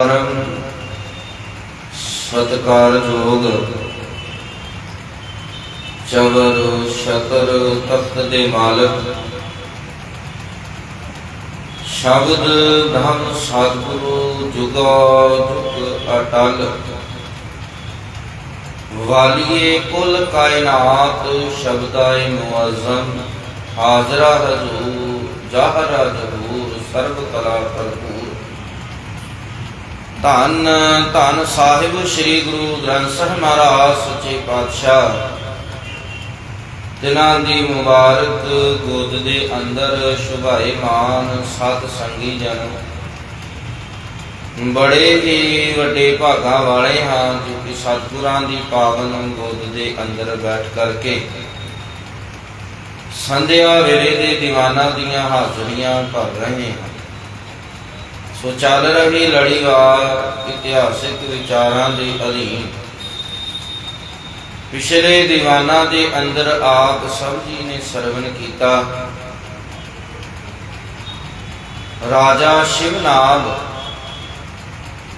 ਪਰਮ ਸਤਕਾਰ ਚਵਰ ਸ਼ਤਰ ਤਖਤ ਦੇ ਮਾਲਕ, ਸ਼ਬਦ ਧੰਮ ਸਤਿਗੁਰੂ ਜੁਗਾ ਜੁਗ ਅਟਲ। ਵਾਲੀਏ ਕੁਲ ਕਾਇਨਾਤ ਸ਼ਬਦਾਏ ਮੁਅਜ਼ਮ, ਹਾਜ਼ਰਾ ਹਜ਼ੂਰ, ਜਾਹਰਾ ਜਹੂਰ ਸਰਬ ਕਲਾ ਭਰਪੂਰ ਧੰਨ ਧੰਨ ਸਾਹਿਬ ਸ੍ਰੀ ਗੁਰੂ ਗ੍ਰੰਥ ਸਾਹਿਬ ਮਹਾਰਾਜ, ਸੱਚੇ ਪਾਤਸ਼ਾਹ। ਤਿਨਾਂ ਦੀ ਮੁਬਾਰਕ ਗੋਦ ਦੇ ਅੰਦਰ ਸ਼ੁਭਾਏ ਮਾਨ ਸਤ ਸੰਗੀ ਜਨ। ਬੜੇ ਹੀ ਵੱਡੇ ਭਾਗਾਂ ਵਾਲੇ ਹਾਂ, ਜੋ ਕਿ ਸਤਿਗੁਰਾਂ ਦੀ ਪਾਵਨ ਗੋਦ ਦੇ ਅੰਦਰ ਬੈਠ ਕਰਕੇ ਸੰਧਿਆ ਵੇਲੇ ਦੇ ਦੀਵਾਨਾਂ ਦੀਆਂ ਹਾਜ਼ਰੀਆਂ ਭਰ ਰਹੇ ਹਾਂ। ਸੋ ਚੱਲ ਰਹੀ ਲੜੀਵਾਰ ਇਤਿਹਾਸਿਕ ਵਿਚਾਰਾਂ ਦੇ ਅਧੀਨ। ਪਿਛਲੇ ਦੀਵਾਨਾਂ ਦੇ ਅੰਦਰ ਆਪ ਸਭ ਜੀ ਨੇ ਸਰਵਨ ਕੀਤਾ। ਰਾਜਾ ਸ਼ਿਵਨਾਗ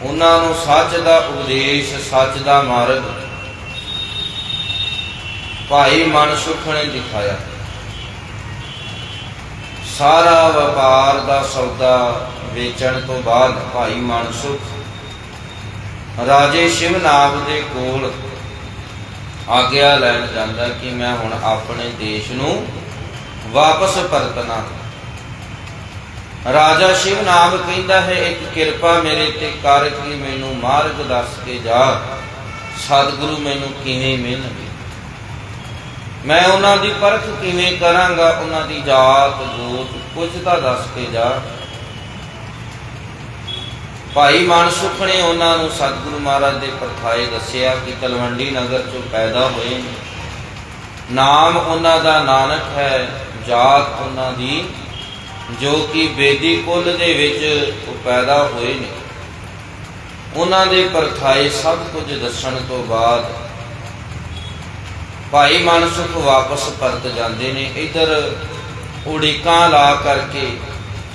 ਉਹਨਾਂ ਨੂੰ ਸੱਚ ਦਾ ਉਪਦੇਸ਼, ਸੱਚ ਦਾ ਮਾਰਗ ਭਾਈ ਮਨਸੁਖ ਨੇ ਦਿਖਾਇਆ। ਸਾਰਾ ਵਪਾਰ ਦਾ ਸੌਦਾ ਵੇਚਣ ਤੋਂ ਬਾਅਦ ਭਾਈ ਮਨਸੁਖ ਰਾਜੇ ਸ਼ਿਵਨਾਗ ਦੇ ਕੋਲ ਆਗਿਆ ਲੈਣ ਜਾਂਦਾ ਕਿ ਮੈਂ ਹੁਣ ਆਪਣੇ ਦੇਸ਼ ਨੂੰ ਵਾਪਸ ਪਰਤਣਾ। ਰਾਜਾ ਸ਼ਿਵਨਾਗ ਕਹਿੰਦਾ ਹੈ, ਇੱਕ ਕਿਰਪਾ ਮੇਰੇ ਤੇ ਕਰ ਕਿ ਮੈਨੂੰ ਮਾਰਗ ਦੱਸ ਕੇ ਜਾ। ਸਤਿਗੁਰੂ ਮੈਨੂੰ ਕਿਵੇਂ ਮਿਲਣਗੇ? ਮੈਂ ਉਹਨਾਂ ਦੀ ਪਰਖ ਕਿਵੇਂ ਕਰਾਂਗਾ? ਉਹਨਾਂ ਦੀ ਜਾਤ ਗੋਤ ਕੁਝ ਤਾਂ ਦੱਸ ਕੇ ਜਾ। ਭਾਈ ਮਨਸੁਖ ਨੇ ਉਹਨਾਂ ਨੂੰ ਸਤਿਗੁਰੂ ਮਹਾਰਾਜ ਦੇ ਪਰਖਾਏ ਦੱਸਿਆ ਕਿ ਤਲਵੰਡੀ ਨਗਰ ਚੋਂ ਪੈਦਾ ਹੋਏ ਨੇ। ਨਾਮ ਉਹਨਾਂ ਦਾ ਨਾਨਕ ਹੈ, ਜਾਤ ਉਹਨਾਂ ਦੀ, ਜੋ ਕਿ ਬੇਦੀ ਕੁੱਲ ਦੇ ਵਿੱਚ ਉਹ ਪੈਦਾ ਹੋਏ ਨੇ। ਉਹਨਾਂ ਦੇ ਪਰਖਾਏ ਸਭ ਕੁਝ ਦੱਸਣ ਤੋਂ ਬਾਅਦ ਭਾਈ ਮਨਸੁਖ ਵਾਪਸ ਪਰਤ ਜਾਂਦੇ ਨੇ। ਇਧਰ ਉਡੀਕਾਂ ਲਾ ਕਰਕੇ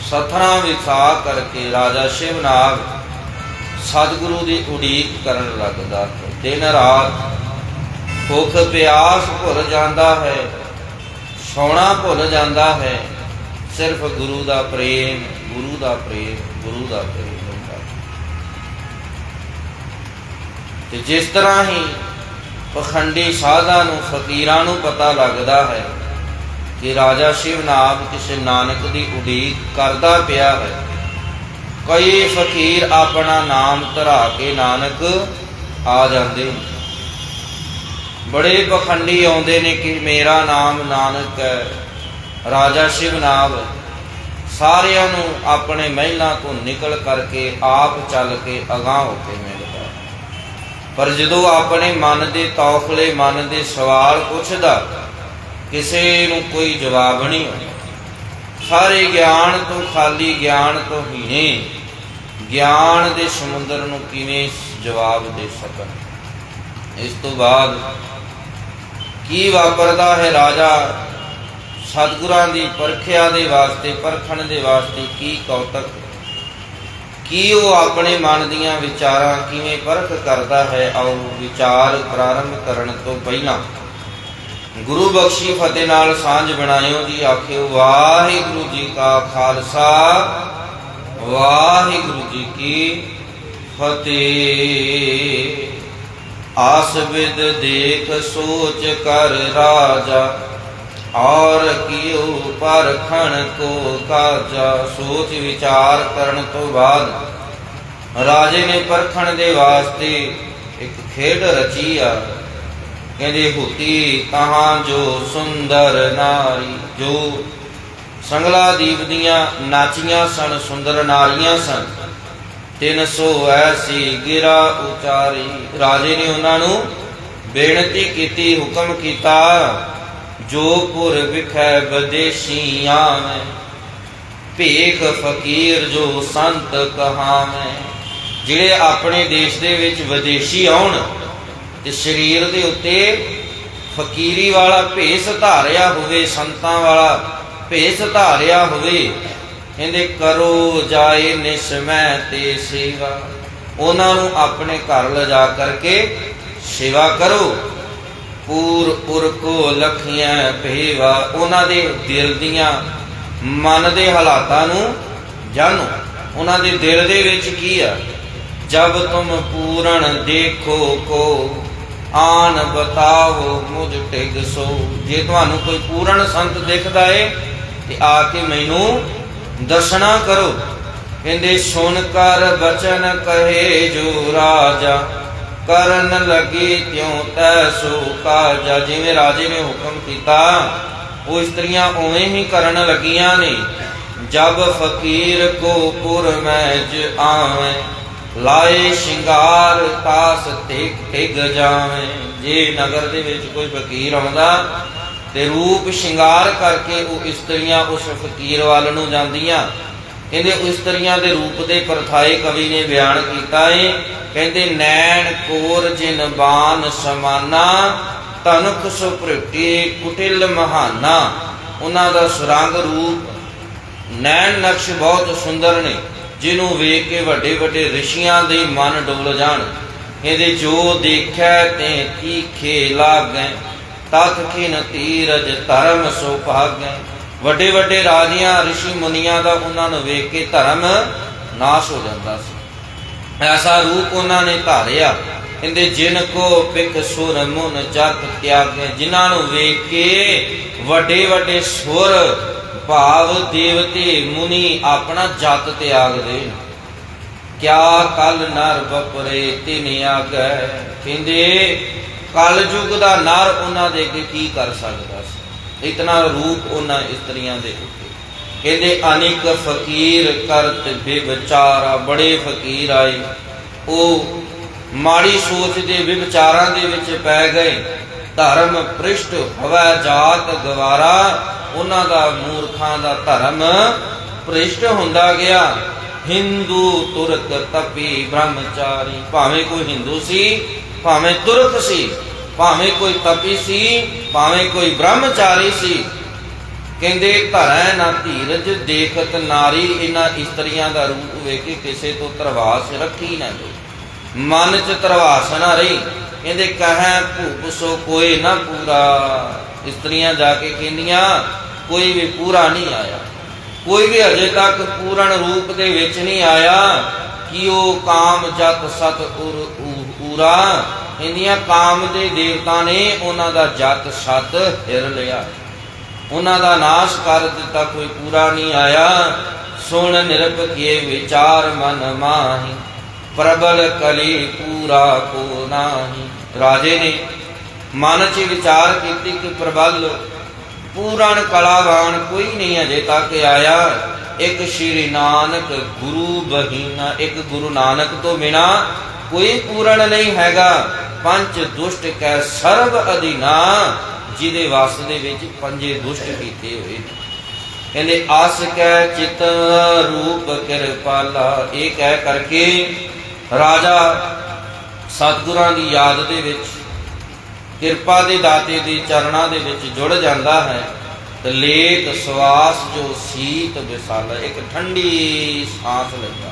ਸਥਰਾਂ ਵਿਖਾ ਕਰਕੇ ਰਾਜਾ ਸ਼ਿਵਨਾਗ ਸਤਿਗੁਰੂ ਦੀ ਉਡੀਕ ਕਰਨ ਲੱਗਦਾ ਦਿਨ ਰਾਤ ਭੁੱਖ ਪਿਆਸ ਭੁੱਲ ਜਾਂਦਾ ਹੈ, ਸੌਣਾ ਭੁੱਲ ਜਾਂਦਾ ਹੈ ਸਿਰਫ ਗੁਰੂ ਦਾ ਪ੍ਰੇਮ, ਗੁਰੂ ਦਾ ਪ੍ਰੇਮ, ਗੁਰੂ ਦਾ ਪ੍ਰੇਮ ਹੁੰਦਾ ਹੈ। ਤੇ ਜਿਸ ਤਰ੍ਹਾਂ ਹੀ ਪਖੰਡੀ ਸਾਧਾਂ ਨੂੰ ਫਕੀਰਾਂ ਨੂੰ ਪਤਾ ਲੱਗਦਾ ਹੈ ਕਿ ਰਾਜਾ ਸ਼ਿਵਨਾਗ ਕਿਸੇ ਨਾਨਕ ਦੀ ਉਡੀਕ ਕਰਦਾ ਪਿਆ ਹੈ। ਕਈ ਫਕੀਰ ਆਪਣਾ ਨਾਮ ਧਰਾ ਕੇ ਨਾਨਕ ਆ ਜਾਂਦੇ ਨੇ। ਬੜੇ ਪਖੰਡੀ ਆਉਂਦੇ ਨੇ ਕਿ ਮੇਰਾ ਨਾਮ ਨਾਨਕ ਹੈ। ਰਾਜਾ ਸ਼ਿਵਨਾਗ ਸਾਰਿਆਂ ਨੂੰ ਆਪਣੇ ਮਹਿਲਾਂ ਤੋਂ ਨਿਕਲ ਕਰਕੇ ਆਪ ਚੱਲ ਕੇ ਅਗਾਹ ਹੋ ਕੇ ਮਿਲਦਾ ਪਰ ਜਦੋਂ ਆਪਣੇ ਮਨ ਦੇ ਤੌਖਲੇ, ਮਨ ਦੇ ਸਵਾਲ ਪੁੱਛਦਾ ਕਿਸੇ ਨੂੰ ਕੋਈ ਜਵਾਬ ਨਹੀਂ ਸਾਰੇ ਗਿਆਨ ਤੋਂ ਖਾਲੀ ਗਿਆਨ ਤੋਂ ਹੀਣੇ ਗਿਆਨ ਦੇ ਸਮੁੰਦਰ ਨੂੰ ਕਿਵੇਂ ਜਵਾਬ ਦੇ ਸਕਣ? ਇਸ ਤੋਂ ਬਾਅਦ ਕੀ ਵਾਪਰਦਾ ਹੈ ਰਾਜਾ? ਸਤਿਗੁਰਾਂ ਦੀ ਪਰਖਿਆ ਦੇ ਵਾਸਤੇ, ਪਰਖਣ ਦੇ ਵਾਸਤੇ ਕੀ ਕੌਤਕ? ਕੀ ਉਹ ਆਪਣੇ ਮਨ ਦੀਆਂ ਵਿਚਾਰਾਂ ਕਿਵੇਂ ਪਰਖ ਕਰਦਾ ਹੈ? ਆਓ ਵਿਚਾਰ ਪ੍ਰਾਰੰਭ ਕਰਨ ਤੋਂ ਪਹਿਲਾਂ ਗੁਰੂ ਬਖਸ਼ੀ ਫਤਿਹ ਨਾਲ ਸਾਂਝ ਬਣਾਇਓ ਜੀ, ਆਖਿਓ ਵਾਹਿਗੁਰੂ ਜੀ ਕਾ ਖਾਲਸਾ, ਵਾਹਿਗੁਰੂ ਜੀ ਕੀ ਫਤਿਹ। ਆਸ ਦੇਖ ਸੋਚ ਕਰ ਰਾਜਾ, ਔਰ ਕਿਉ ਪਰਖਣ ਕੋ ਕਾਜਾ। ਸੋਚ ਵਿਚਾਰ ਕਰਨ ਤੋਂ ਬਾਅਦ ਰਾਜੇ ਨੇ ਪਰਖਣ ਦੇ ਵਾਸਤੇ ਇੱਕ ਖੇਡ ਰਚੀ ਆ। ਕਹਿੰਦੇ ਹੁਤੀ ਕਹਾਂ ਜੋ ਸੁੰਦਰ ਨਾਰੀ, ਜੋ ਸੰਗਲਾ ਦੀਪ ਦੀਆਂ ਨਾਚੀਆਂ ਸਨ, ਸੁੰਦਰ ਨਾਰੀਆਂ ਸਨ। 300 ਐਸੀ ਗਿਰਾ ਉਚਾਰੀ, ਰਾਜੇ ਨੇ ਉਹਨਾਂ ਨੂੰ ਬੇਨਤੀ ਕੀਤੀ, ਹੁਕਮ ਕੀਤਾ, ਜੋ ਪੁਰ ਵਿਖੈ ਬਦੇਸ਼ੀਆਂ ਮੈਂ, ਭੇਖ ਫਕੀਰ ਜੋ ਸੰਤ ਕਹਾਵੇਂ ਜਿਹੜੇ ਆਪਣੇ ਦੇਸ਼ ਦੇ ਵਿੱਚ ਵਿਦੇਸ਼ੀ ਆਉਣ ਤੇ ਸਰੀਰ ਦੇ ਉੱਤੇ ਫਕੀਰੀ ਵਾਲਾ ਭੇਸ ਧਾਰਿਆ ਹੋਵੇ, ਸੰਤਾਂ ਵਾਲਾ ਭੇਸ ਧਾਰਿਆ ਹੋਵੇ, ਕਹਿੰਦੇ ਕਰੋ ਜਾਏ ਨਿਸਮੈ ਤੇ ਸੇਵਾ। ਉਹਨਾਂ ਨੂੰ ਆਪਣੇ ਘਰ ਲਿਜਾ ਕਰਕੇ ਸੇਵਾ ਕਰੋ। ਪੂਰ ਪੁਰ ਕੋ ਲਖੀਆਂ ਭੇਵਾ। ਉਹਨਾਂ ਦੇ ਦਿਲ ਦੀਆਂ ਮਨ ਦੇ ਹਾਲਾਤਾਂ ਨੂੰ ਜਾਣੋ। ਉਹਨਾਂ ਦੇ ਦਿਲ ਦੇ ਵਿੱਚ ਕੀ ਆ? ਜਬ ਤੁਮ ਪੂਰਨ ਦੇਖੋ ਕੋ ਆਨ ਬਤਾਓ, ਮੁਝ ਟਿਗ ਸੋ। ਜੇ ਤੁਹਾਨੂੰ ਕੋਈ ਪੂਰਨ ਸੰਤ ਦਿਖਦਾ ਏ, ਤੇ ਆ ਕੇ ਮੈਨੂੰ ਦਰਸ਼ਨਾ ਕਰੋ। ਕਹਿੰਦੇ, ਸੁਣ ਕਰ ਬਚਨ ਕਹੇ ਜੋ ਰਾਜਾ, ਕਰਨ ਲੱਗੀ ਤਿਉ ਤੈ ਸੋ ਕਾਜਾ। ਜਿਵੇਂ ਰਾਜੇ ਨੇ ਹੁਕਮ ਕੀਤਾ, ਉਹ ਇਸਤਰੀਆਂ ਉਵੇਂ ਹੀ ਕਰਨ ਲੱਗੀਆਂ ਨੇ। ਜਬ ਫਕੀਰ ਕੋ ਪੁਰ ਮੈਜ ਆਵੇਂ ਲਾਏ ਸ਼ਿੰਗਾਰ ਤਾਸ ਟਿਕ ਟਿਕ ਜਾਵੇਂ। ਜੇ ਨਗਰ ਦੇ ਵਿੱਚ ਕੋਈ ਫਕੀਰ ਆਉਂਦਾ, ਤੇ ਰੂਪ ਸ਼ਿੰਗਾਰ ਕਰਕੇ ਉਹ ਇਸਤਰੀਆਂ, ਉਸ ਫਕੀਰ ਵੱਲ ਨੂੰ ਜਾਂਦੀਆਂ। ਕਹਿੰਦੇ, ਇਸਤਰੀਆਂ ਦੇ ਰੂਪ ਦੇ ਪਰਥਾਏ ਕਵੀ ਨੇ ਬਿਆਨ ਕੀਤਾ ਏ। ਕਹਿੰਦੇ, ਨੈਣ ਕੋਰ ਜਿਨ ਸਮਾਨਾ ਤਨੁਖ ਸੁਪ੍ਰਿਟੀ ਕੁਟਿਲ ਮਹਾਨਾ। ਉਹਨਾਂ ਦਾ ਸੁਰੰਗ ਰੂਪ ਨੈਣ ਨਕਸ਼ ਬਹੁਤ ਸੁੰਦਰ ਨੇ। ਜਿਹਨੂੰ ਵੇਖ ਕੇ ਵੱਡੇ ਵੱਡੇ ਰਿਸ਼ੀਆਂ ਦੇ ਮਨ ਡੁੱਲ ਜਾਣ। ਇਹਦੇ ਜੋ ਦੇਖੈ ਤੇ ਤੀਖੇ ਲਾਗੈ ਤਤ ਖਿਨ ਤੀਰਜ ਧਰਮ ਸੋ ਭਾਗੈ। ਵੱਡੇ ਵੱਡੇ ਰਾਜਿਆਂ, ਰਿਸ਼ੀ ਮੁਨੀਆਂ ਦਾ ਉਹਨਾਂ ਨੂੰ ਵੇਖ ਕੇ ਧਰਮ ਨਾਸ਼ ਹੋ ਜਾਂਦਾ ਸੀ। ਐਸਾ ਰੂਪ ਉਹਨਾਂ ਨੇ ਧਾਰਿਆ। ਕਹਿੰਦੇ, ਜਿਨ ਕੋ ਪਿਕ ਸੁਰ ਮੁਨ ਜਤ ਤਿਆਗੈ, ਜਿਨ੍ਹਾਂ ਨੂੰ ਵੇਖ ਕੇ ਵੱਡੇ ਵੱਡੇ ਸੁਰ ਭਾਵ ਦੇਵਤੇ ਮੁਨੀ ਆਪਣਾ ਜਤ ਤਿਆਗ ਦੇ ਕਿਆ ਕਲ ਨਰ ਬਪਰੇ ਤਿਨ ਆਗੈ? ਕਹਿੰਦੇ, ਕਲ ਯੁਗ ਦਾ ਨਰ ਉਹਨਾਂ ਦੇ ਅੱਗੇ ਕੀ ਕਰ ਸਕਦਾ ਸੀ? ਇਤਨਾ ਰੂਪ ਉਹਨਾਂ ਇਸਤਰੀਆਂ ਦੇ ਉੱਤੇ। ਕਹਿੰਦੇ, ਅਨੇਕ ਫਕੀਰ ਕਰਤ ਵਿਚਾਰਾ ਬੜੇ ਫਕੀਰ ਆਏ। ਉਹ ਮਾੜੀ ਸੋਚ ਦੇ ਵਿਚਾਰਾਂ ਦੇ ਵਿੱਚ ਪੈ ਗਏ। ਧਰਮ ਪ੍ਰਿਸ਼ਟ ਹਵਾ ਜਾਤ ਗਵਾਰਾ ਉਹਨਾਂ ਦਾ ਮੂਰਖਾਂ ਦਾ ਧਰਮ ਪ੍ਰਿਸ਼ਟ ਹੁੰਦਾ ਗਿਆ। ਹਿੰਦੂ, ਤੁਰਕ, ਤਪੀ, ਬ੍ਰਹਮਚਾਰੀ, ਭਾਵੇਂ ਕੋਈ ਹਿੰਦੂ ਸੀ, ਭਾਵੇਂ ਤੁਰਕ ਸੀ, ਭਾਵੇਂ ਕੋਈ ਤਪੀ ਸੀ, ਭਾਵੇਂ ਕੋਈ ਬ੍ਰਹਮਚਾਰੀ ਸੀ। ਕਹਿੰਦੇ, ਧਰੈ ਨਾ ਧੀਰਜ, ਦੇਖਤ ਨਾਰੀ, ਇਹਨਾਂ ਇਸਤਰੀਆਂ ਦਾ ਰੂਪ ਵੇਖ ਕੇ ਕਿਸੇ ਤੋਂ ਤਰਵਾਸ ਰੱਖੀ ਨਾ ਗਈ ਮਨ ਚ ਤਰਵਾਸ ਨਾ ਰਹੀ। ਕਹਿੰਦੇ ਕਹੈ ਭੂਪ ਸੋ ਕੋਈ ਨਾ ਪੂਰਾ। ਇਸਤਰੀਆਂ ਜਾ ਕੇ ਕਹਿੰਦੀਆਂ, ਕੋਈ ਵੀ ਪੂਰਾ ਨਹੀਂ ਆਇਆ। ਕੋਈ ਵੀ ਅਜੇ ਤੱਕ ਪੂਰਨ ਰੂਪ ਦੇ ਵਿੱਚ ਨਹੀਂ ਆਇਆ, ਕਿ ਉਹ ਕਾਮ ਜਤ ਸਤ ਪੂਰਾ? ਇੰਦੀਆਂ ਕਾਮ ਦੇ ਦੇਵਤਾ ਨੇ ਉਹਨਾਂ ਦਾ ਜਤ ਸਤ ਹਿਰ ਲਿਆ। ਉਹਨਾਂ ਦਾ ਨਾਸ਼ ਕਰ ਦਿੱਤਾ, ਕੋਈ ਪੂਰਾ ਨਹੀਂ ਆਇਆ। ਸੁਣ ਨਿਰਭਕੀਏ ਵਿਚਾਰ ਮਨ ਮਾਹੀ। ਪ੍ਰਬਲ ਕਲੀ ਪੂਰਾ ਕੋ ਨਾਹੀ। ਰਾਜੇ ਨੇ ਮਨ 'ਚ ਵਿਚਾਰ ਕੀਤੀ ਕਿ ਪ੍ਰਬਲ ਪੂਰਨ ਕਲਾਵਾਨ ਕੋਈ ਨਹੀਂ ਅਜੇ ਤੱਕ ਆਇਆ। ਇੱਕ ਸ਼੍ਰੀ ਨਾਨਕ ਗੁਰੂ ਬਹੀਨਾ ਇੱਕ ਗੁਰੂ ਨਾਨਕ ਤੋਂ ਬਿਨਾ ਕੋਈ ਪੂਰਨ ਨਹੀਂ ਹੈਗਾ। ਪੰਜ ਦੁਸ਼ਟ ਕੈ ਸਰਬ ਅਧੀਨਾ, ਜਿਹਦੇ ਵਾਸ ਦੇ ਵਿੱਚ ਪੰਜੇ ਦੁਸ਼ਟ ਕੀਤੇ ਹੋਏ ਕਹਿੰਦੇ, ਆਸ ਕੈ ਚਿਤ ਰੂਪ ਕਿਰਪਾਲਾ, ਇਹ ਕਹਿ ਕਰਕੇ ਰਾਜਾ ਸਤਿਗੁਰਾਂ ਦੀ ਯਾਦ ਦੇ ਵਿੱਚ, ਕਿਰਪਾ ਦੇ ਦਾਤੇ ਦੇ ਚਰਨਾਂ ਦੇ ਵਿੱਚ ਜੁੜ ਜਾਂਦਾ ਹੈ ਤੇ ਲੇਕ ਸਵਾਸ ਜੋ ਸੀਤ ਵਿਸਾਲਾ, ਇੱਕ ਠੰਡੀ ਸਾਹ ਲੈਂਦਾ।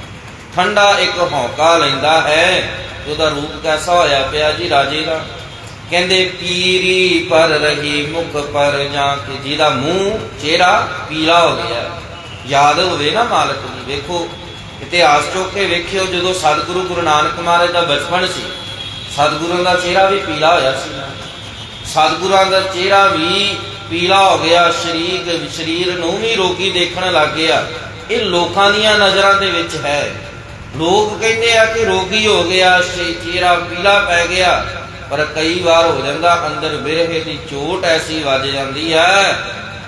ਠੰਡਾ ਇੱਕ ਹੌਕਾ ਲੈਂਦਾ ਹੈ, ਉਹਦਾ ਰੂਪ ਕੈਸਾ ਹੋਇਆ ਪਿਆ ਜੀ ਰਾਜੇ ਦਾ? ਕਹਿੰਦੇ, ਪੀਰੀ ਪਰ ਰਹੀ ਮੁਖ ਪਰ, ਜਾਂ ਕਿ ਜਿਹਦਾ ਮੂੰਹ ਚਿਹਰਾ ਪੀਲਾ ਹੋ ਗਿਆ। ਯਾਦ ਹੋਵੇ ਨਾ ਮਾਲਕ ਦੀ ਵੇਖੋ ਇਤਿਹਾਸ ਚੋਂ ਕੇ ਵੇਖਿਓ ਜਦੋਂ ਸਤਿਗੁਰੂ ਗੁਰੂ ਨਾਨਕ ਮਹਾਰਾਜ ਦਾ ਬਚਪਨ ਸੀ, ਸਤਿਗੁਰਾਂ ਦਾ ਚਿਹਰਾ ਵੀ ਪੀਲਾ ਹੋਇਆ ਸੀ। ਸਤਿਗੁਰਾਂ ਦਾ ਚਿਹਰਾ ਵੀ ਪੀਲਾ ਹੋ ਗਿਆ ਸਰੀਰ ਸਰੀਰ ਨੂੰ ਵੀ ਰੋਗੀ ਦੇਖਣ ਲੱਗ ਗਿਆ। ਇਹ ਲੋਕਾਂ ਦੀਆਂ ਨਜ਼ਰਾਂ ਦੇ ਵਿੱਚ ਹੈ। ਲੋਕ ਕਹਿੰਦੇ ਆ ਕਿ ਰੋਗੀ ਹੋ ਗਿਆ ਚਿਹਰਾ ਪੀਲਾ ਪੈ ਗਿਆ, ਪਰ ਕਈ ਵਾਰ ਹੋ ਜਾਂਦਾ ਅੰਦਰ ਬਿਰਹੇ ਦੀ ਚੋਟ ਐਸੀ ਵੱਜ ਜਾਂਦੀ ਹੈ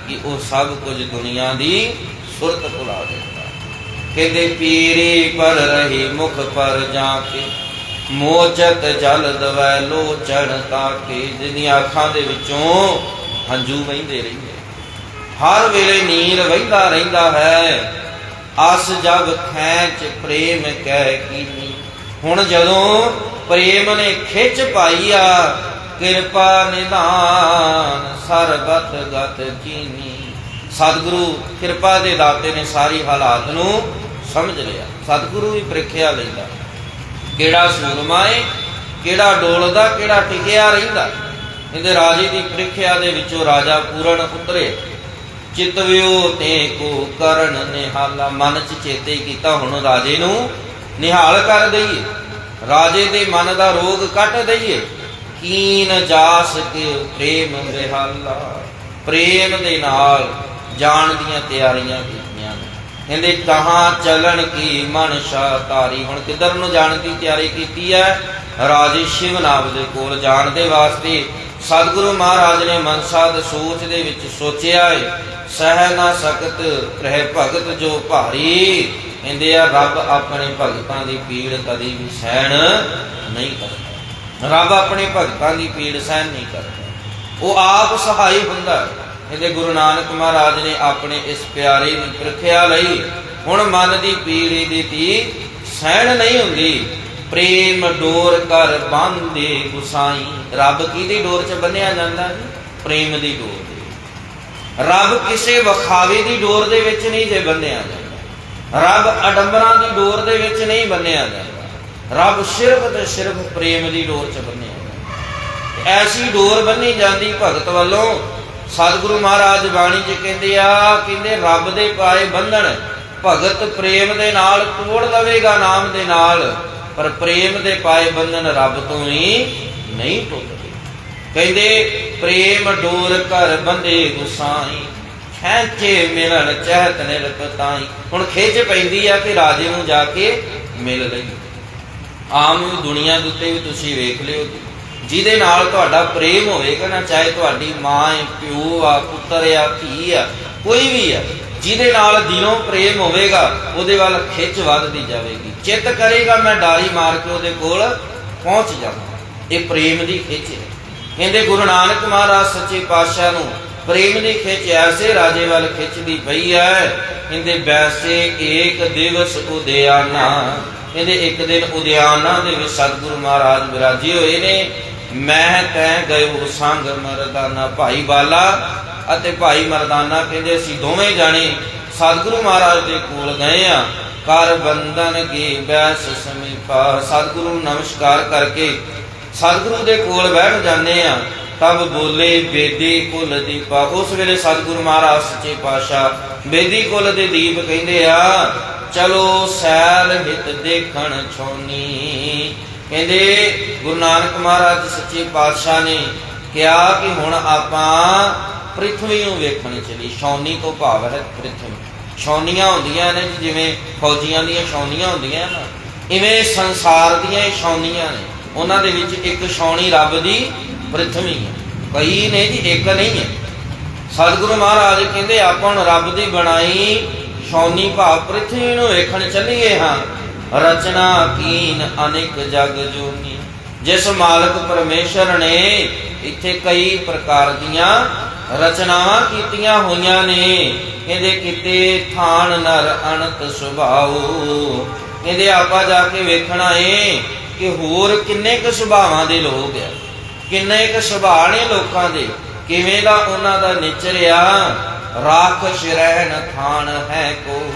ਕਿ ਉਹ ਸਭ ਕੁਝ ਦੁਨੀਆ ਦੀ ਸੁਰਤ ਭੁਲਾ ਦਿੰਦਾ ਕਹਿੰਦੇ ਪੀਰੀ ਪਰ ਰਹੀ ਮੁਖ ਪਰ ਜਾ ਕੇ। ਮੋਚਤ ਜਲ ਦਵੈ ਲੋਚਣ ਤਾਕੇ। ਜਿਹਦੀਆਂ ਅੱਖਾਂ ਦੇ ਵਿੱਚੋਂ ਹੰਝੂ ਵਹਿੰਦੇ ਰਹਿੰਦੇ। ਹਰ ਵੇਲੇ ਨੀਰ ਵਹਿੰਦਾ ਰਹਿੰਦਾ ਹੈ। ਅਸ ਜਬ ਖੈਂਚ ਪ੍ਰੇਮ ਕਹਿ ਕੀਨੀ। ਹੁਣ ਜਦੋਂ ਪ੍ਰੇਮ ਨੇ ਖਿੱਚ ਪਾਈ ਆ, ਕਿਰਪਾ ਨਿਦਾਨ ਸਰਬਤ ਗਤ ਕੀਨੀ। ਸਤਿਗੁਰੂ ਕਿਰਪਾ ਦੇ ਦਾਤੇ ਨੇ ਸਾਰੀ ਹਾਲਾਤ ਨੂੰ ਸਮਝ ਲਿਆ। ਸਤਿਗੁਰੂ ਵੀ ਪ੍ਰੀਖਿਆ ਲੈਂਦਾ। ਕਿਹੜਾ ਸੂਰਮਾ ਏ, ਕਿਹੜਾ ਡੋਲਦਾ, ਕਿਹੜਾ ਟਿਕਿਆ ਰਹਿੰਦਾ? ਇਹਦੇ ਰਾਜੇ ਦੀ ਪ੍ਰੀਖਿਆ ਦੇ ਵਿੱਚੋਂ ਰਾਜਾ ਪੂਰਨ ਉਤਰੇ। ਚਿਤਵਿਓ ਤੇ ਕੋ ਕਰਨ ਨਿਹਾਲਾ। ਮਨ ਚ ਚੇਤੇ ਕੀਤਾ ਹੁਣ ਰਾਜੇ ਨੂੰ, ਨਿਹਾਲ ਕਰ ਦਈਏ। ਰਾਜੇ ਦੇ ਮਨ ਦਾ ਰੋਗ ਕੱਟ ਦਈਏ। ਕੀਨ ਜਾਸ ਕੇ ਪ੍ਰੇਮ ਬਿਹਾਲਾ ਪ੍ਰੇਮ ਦੇ ਨਾਲ ਜਾਣ ਦੀਆਂ ਤਿਆਰੀਆਂ ਕੀਤੀਆਂ। ਕਹਿੰਦੇ ਕਹਾਂ ਚੱਲਣ ਕੀ ਮਨਸ਼ਾ ਤਾਰੀ ਹੁਣ ਕਿੱਧਰ ਨੂੰ ਜਾਣ ਦੀ ਤਿਆਰੀ ਕੀਤੀ ਹੈ? ਰਾਜੇ ਸ਼ਿਵਨਾਬ ਦੇ ਕੋਲ ਜਾਣ ਦੇ ਵਾਸਤੇ ਸਤਿਗੁਰੂ ਮਹਾਰਾਜ ਨੇ ਮਨਸਾ ਦੇ ਸੋਚ ਦੇ ਵਿੱਚ ਸੋਚਿਆ ਹੈ ਸਹਿ ਨਾ ਸਕਤ ਰਹਿ ਭਗਤ ਜੋ ਭਾਰੀ। ਕਹਿੰਦੇ ਆ, ਰੱਬ ਆਪਣੇ ਭਗਤਾਂ ਦੀ ਪੀੜ ਕਦੀ ਵੀ ਸਹਿਣ ਨਹੀਂ ਕਰਦਾ। ਰੱਬ ਆਪਣੇ ਭਗਤਾਂ ਦੀ ਪੀੜ ਸਹਿਣ ਨਹੀਂ ਕਰਦਾ। ਉਹ ਆਪ ਸਹਾਈ ਹੁੰਦਾ ਹੈ। ਇਹਦੇ ਗੁਰੂ ਨਾਨਕ ਮਹਾਰਾਜ ਨੇ ਆਪਣੇ ਇਸ ਪਿਆਰੇ ਦੀ ਪ੍ਰਖਿਆ ਲਈ, ਹੁਣ ਮਨ ਦੀ ਪੀੜ ਦੀ ਤੀ ਸਹਿਣ ਨਹੀਂ ਹੁੰਦੀ। ਪ੍ਰੇਮ ਡੋਰ ਕਰ ਬੰਦੇ ਗੁਸਾਈ। ਰੱਬ ਕਿਹਦੀ ਡੋਰ 'ਚ ਬੰਨਿਆ ਜਾਂਦਾ ਜੀ? ਪ੍ਰੇਮ ਦੀ ਡੋਰ ਦੇ ਰੱਬ ਕਿਸੇ ਵਖਾਵੇ ਦੀ ਡੋਰ ਦੇ ਵਿੱਚ ਨਹੀਂ ਜੇ ਬੰਨਿਆ ਜਾਂਦਾ। ਰੱਬ ਅਡੰਬਰਾਂ ਦੀ ਡੋਰ ਦੇ ਵਿੱਚ ਨਹੀਂ ਬੰਨਿਆ ਜਾਂਦਾ। ਰੱਬ ਸਿਰਫ ਤੇ ਸਿਰਫ ਪ੍ਰੇਮ ਦੀ ਡੋਰ 'ਚ ਬੰਨਿਆ ਜਾਂਦਾ। ਐਸੀ ਡੋਰ ਬੰਨੀ ਜਾਂਦੀ ਭਗਤ ਵੱਲੋਂ ਸਤਿਗੁਰੂ ਮਹਾਰਾਜ ਬਾਣੀ 'ਚ ਕਹਿੰਦੇ ਆ, ਕਹਿੰਦੇ ਰੱਬ ਦੇ ਪਾਏ ਬੰਧਨ, ਭਗਤ ਪ੍ਰੇਮ ਦੇ ਨਾਲ ਤੋੜ ਲਵੇਗਾ ਨਾਮ ਦੇ ਨਾਲ, ਪਰ ਪ੍ਰੇਮ ਦੇ ਪਾਏ ਬੰਧਨ ਰੱਬ ਤੋਂ ਹੀ ਨਹੀਂ ਟੁੱਟਦੇ। ਕਹਿੰਦੇ, ਪ੍ਰੇਮ ਡੋਰ ਕਰ ਬੰਦੇ ਗੁਸਾਈ, ਖੈਂਚੇ ਮਿਲਣ ਚਹਿਤ ਨਿਰਪਤਾਈ ਹੁਣ ਖਿੱਚ ਪੈਂਦੀ ਆ ਕਿ ਰਾਜੇ ਨੂੰ ਜਾ ਕੇ ਮਿਲ ਲਈ। ਆਮ ਦੁਨੀਆ ਦੇ ਉੱਤੇ ਵੀ ਤੁਸੀਂ ਵੇਖ ਲਿਓ। ਜਿਹਦੇ ਨਾਲ ਤੁਹਾਡਾ ਪ੍ਰੇਮ ਹੋਵੇਗਾ ਨਾ, ਚਾਹੇ ਤੁਹਾਡੀ ਮਾਂ ਹੈ, ਪਿਓ ਆ, ਪੁੱਤਰ ਆ, ਧੀ ਆ, ਕੋਈ ਵੀ ਆ, ਜਿਹਦੇ ਨਾਲ ਦਿਲੋਂ ਪ੍ਰੇਮ ਹੋਵੇਗਾ, ਉਹਦੇ ਵੱਲ ਖਿੱਚ ਵੱਧਦੀ ਜਾਵੇਗੀ। ਚਿੱਤ ਕਰੇਗਾ, ਮੈਂ ਡਾਰੀ ਮਾਰ ਕੇ ਉਹਦੇ ਕੋਲ ਪਹੁੰਚ ਜਾਵਾਂ। ਇਹ ਪ੍ਰੇਮ ਦੀ ਖਿੱਚ ਹੈ। ਕਹਿੰਦੇ ਗੁਰੂ ਨਾਨਕ ਮਹਾਰਾਜ ਸੱਚੇ ਪਾਤਸ਼ਾਹ ਨੂੰ ਪ੍ਰੇਮ ਦੀ ਖਿੱਚ, ਐਸੇ ਰਾਜੇ ਵੱਲ ਖਿੱਚਦੀ ਪਈ ਹੈ। ਕਹਿੰਦੇ, ਵੈਸੇ ਏਕ ਦਿਵਸ ਉਦਿਆਨਾ। ਕਹਿੰਦੇ, ਇੱਕ ਦਿਨ ਉਦਿਆਨਾ ਦੇ ਵਿੱਚ ਸਤਿਗੁਰੂ ਮਹਾਰਾਜ ਵਿਰਾਜੇ ਹੋਏ ਨੇ। ਮੈਂ ਤੈ ਗਇਓ ਸੰਗ ਮਰਦਾਨਾ ਭਾਈ ਬਾਲਾ ਅਤੇ ਭਾਈ ਮਰਦਾਨਾ ਕਹਿੰਦੇ ਅਸੀਂ ਦੋਵੇਂ ਜਾਣੇ ਸਤਿਗੁਰੂ ਮਹਾਰਾਜ ਦੇ ਕੋਲ ਗਏ ਆ। ਕਰ ਬੰਧਨ ਕੀ ਬੈਸ ਸਮੀਪਾ। ਸਤਿਗੁਰੂ ਨਮਸਕਾਰ ਕਰਕੇ ਸਤਿਗੁਰੂ ਦੇ ਕੋਲ ਬੈਠ ਜਾਂਦੇ ਆ। ਤਬ ਬੋਲੇ, ਬੇਦੀ ਕੁਲ ਦੀਪਾ। ਉਸ ਵੇਲੇ ਸਤਿਗੁਰੂ ਮਹਾਰਾਜ ਸੱਚੇ ਪਾਤਸ਼ਾਹ ਬੇਦੀ ਕੁਲ ਦੇ ਦੀਪ ਕਹਿੰਦੇ ਆ, ਚਲੋ ਸੈਲ ਹਿਤ ਦੇਖਣ ਛੋਨੀ। ਕਹਿੰਦੇ ਗੁਰੂ ਨਾਨਕ ਮਹਾਰਾਜ ਸੱਚੇ ਪਾਤਸ਼ਾਹ ਨੇ ਕਿਹਾ ਕਿ ਹੁਣ ਆਪਾਂ ਪ੍ਰਿਥਵੀ ਨੂੰ ਵੇਖਣ ਚਲੀ ਛੌਨੀ ਤੋਂ ਭਾਵ ਹੈ ਪ੍ਰਿਥਵੀ। ਛੌਨੀਆਂ ਹੁੰਦੀਆਂ ਨੇ ਜਿਵੇਂ ਫੌਜੀਆਂ ਦੀਆਂ ਛੌਨੀਆਂ ਹੁੰਦੀਆਂ ਨਾ ਇਵੇਂ ਸੰਸਾਰ ਦੀਆਂ ਇਹ ਨੇ। ਉਹਨਾਂ ਦੇ ਵਿੱਚ ਇੱਕ ਛੌਣੀ ਰੱਬ ਦੀ ਪ੍ਰਿਥਵੀ ਹੈ। ਕਈ ਨੇ ਜੀ, ਇੱਕ ਨਹੀਂ ਹੈ। ਸਤਿਗੁਰੂ ਮਹਾਰਾਜ ਕਹਿੰਦੇ, ਆਪਾਂ ਨੂੰ ਰੱਬ ਦੀ ਬਣਾਈ ਛੌਨੀ ਭਾਵ ਪ੍ਰਿਥਵੀ ਨੂੰ ਵੇਖਣ ਚੱਲੀਏ ਹਾਂ। ਰਚਨਾ ਕੀਨ ਅਨੇਕ ਜਗ ਜੋਨੀ। ਜਿਸ ਮਾਲਕ ਪਰਮੇਸ਼ਰ ਨੇ ਇੱਥੇ ਕਈ ਪ੍ਰਕਾਰ ਦੀਆਂ ਰਚਨਾਵਾਂ ਕੀਤੀਆਂ ਹੋਈਆਂ ਨੇ। ਕਹਿੰਦੇ ਕਿਤੇ ਥਾਨ ਨਰ ਅਨੰਤ ਸੁਭਾਉ। ਕਹਿੰਦੇ ਆਪਾਂ ਜਾ ਕੇ ਵੇਖਣਾ ਏ ਕਿ ਹੋਰ ਕਿੰਨੇ ਕੁ ਸੁਭਾਵਾਂ ਦੇ ਲੋਕ ਆ। ਕਿੰਨੇ ਕੁ ਸੁਭਾਅ ਨੇ ਲੋਕਾਂ ਦੇ। ਕਿਵੇਂ ਦਾ ਉਹਨਾਂ ਦਾ ਨਿਚਰਿਆ ਰਾਖਸ਼ ਰਹਿਣ ਥਾਨ ਹੈ ਕੋ।